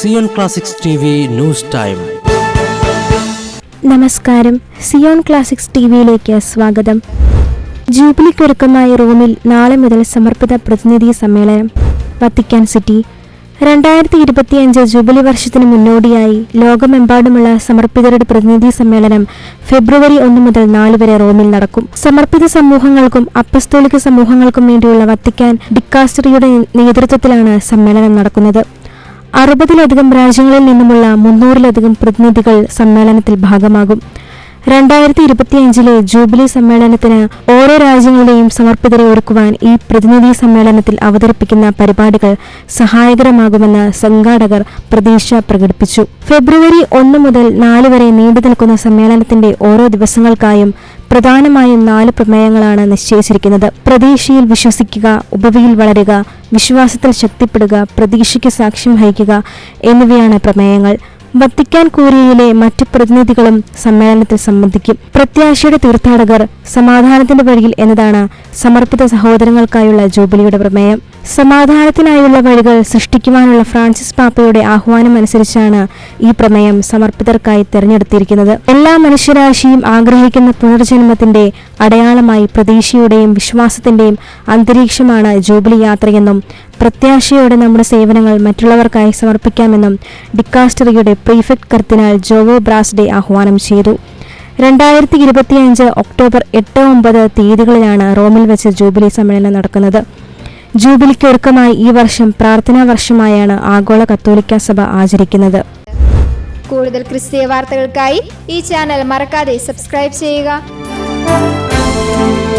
Zion classics news time. നമസ്കാരം. Zion classics T വിയിലേക്ക് സ്വാഗതം. ജൂബിലിക്കൊരുക്കമായി റോമിൽ നാളെ മുതൽ സമർപ്പിത പ്രതിനിധി സമ്മേളനം. Vatican City. രണ്ടായിരത്തി ഇരുപത്തിയഞ്ച് ജൂബിലി വർഷത്തിന് മുന്നോടിയായി ലോകമെമ്പാടുമുള്ള സമർപ്പിതരുടെ പ്രതിനിധി സമ്മേളനം ഫെബ്രുവരി ഒന്ന് മുതൽ നാല് വരെ റോമിൽ നടക്കും. സമർപ്പിത സമൂഹങ്ങൾക്കും അപ്പസ്തോലിക സമൂഹങ്ങൾക്കും വേണ്ടിയുള്ള വത്തിക്കാൻ ഡിക്കാസ്റ്ററിയുടെ നേതൃത്വത്തിലാണ് സമ്മേളനം നടക്കുന്നത്. അറുപതിലധികം രാജ്യങ്ങളിൽ നിന്നുമുള്ള മുന്നൂറിലധികം പ്രതിനിധികൾ സമ്മേളനത്തിൽ ഭാഗമാകും. രണ്ടായിരത്തി ഇരുപത്തിയഞ്ചിലെ ജൂബിലി സമ്മേളനത്തിന് ഓരോ രാജ്യങ്ങളുടെയും സമർപ്പിതരെ ഒരുക്കുവാൻ ഈ പ്രതിനിധി സമ്മേളനത്തിൽ അവതരിപ്പിക്കുന്ന പരിപാടികൾ സഹായകരമാകുമെന്ന് സംഘാടകർ പ്രതീക്ഷ പ്രകടിപ്പിച്ചു. ഫെബ്രുവരി ഒന്ന് മുതൽ നാല് വരെ നീണ്ടു നിൽക്കുന്ന സമ്മേളനത്തിന്റെ ഓരോ ദിവസങ്ങൾക്കായും പ്രധാനമായും നാല് പ്രമേയങ്ങളാണ് നിശ്ചയിച്ചിരിക്കുന്നത്. പ്രതീക്ഷയിൽ വിശ്വസിക്കുക ഉപവിയിൽ വളരുക വിശ്വാസത്തിൽ ശക്തിപ്പെടുക പ്രതീക്ഷയ്ക്ക് സാക്ഷ്യം വഹിക്കുക എന്നിവയാണ് പ്രമേയങ്ങൾ. വത്തിക്കാൻ കൂരിയയിലെ മറ്റ് പ്രതിനിധികളും സമ്മേളനത്തിൽ സംബന്ധിക്കും. പ്രത്യാശയുടെ തീർത്ഥാടകർ സമാധാനത്തിന്റെ വഴിയിൽ എന്നതാണ് സമർപ്പിത സഹോദരങ്ങൾക്കായുള്ള ജൂബിലിയുടെ പ്രമേയം. സമാധാനത്തിനായുള്ള വഴികൾ സൃഷ്ടിക്കുവാനുള്ള ഫ്രാൻസിസ് പാപ്പയുടെ ആഹ്വാനം അനുസരിച്ചാണ് ഈ പ്രമേയം സമർപ്പിതർക്കായി തെരഞ്ഞെടുത്തിരിക്കുന്നത്. എല്ലാ മനുഷ്യരാശിയും ആഗ്രഹിക്കുന്ന പുനർജന്മത്തിന്റെ അടയാളമായി പ്രതീക്ഷയുടെയും വിശ്വാസത്തിന്റെയും അന്തരീക്ഷമാണ് ജൂബിലി യാത്രയെന്നും പ്രത്യാശയോടെ നമ്മുടെ സേവനങ്ങൾ മറ്റുള്ളവർക്കായി സമർപ്പിക്കാമെന്നും ഡിക്കാസ്റ്ററിയുടെ പ്രീഫെക്ട് കർത്തിനാൽ ജോവോ ബ്രാസ്ഡെ ആഹ്വാനം ചെയ്തു. രണ്ടായിരത്തി ഇരുപത്തിയഞ്ച് ഒക്ടോബർ എട്ട് ഒമ്പത് തീയതികളിലാണ് റോമിൽ വെച്ച് ജൂബിലി സമ്മേളനം നടക്കുന്നത്. ജൂബിലിക്ക് ഒരുക്കമായി ഈ വർഷം പ്രാർത്ഥനാ വർഷമായാണ് ആഗോള കത്തോലിക്ക സഭ ആചരിക്കുന്നത്. കൂടുതൽ ക്രിസ്തീയ വാർത്തകൾക്കായി ഈ ചാനൽ മറക്കാതെ സബ്സ്ക്രൈബ് ചെയ്യുക. Música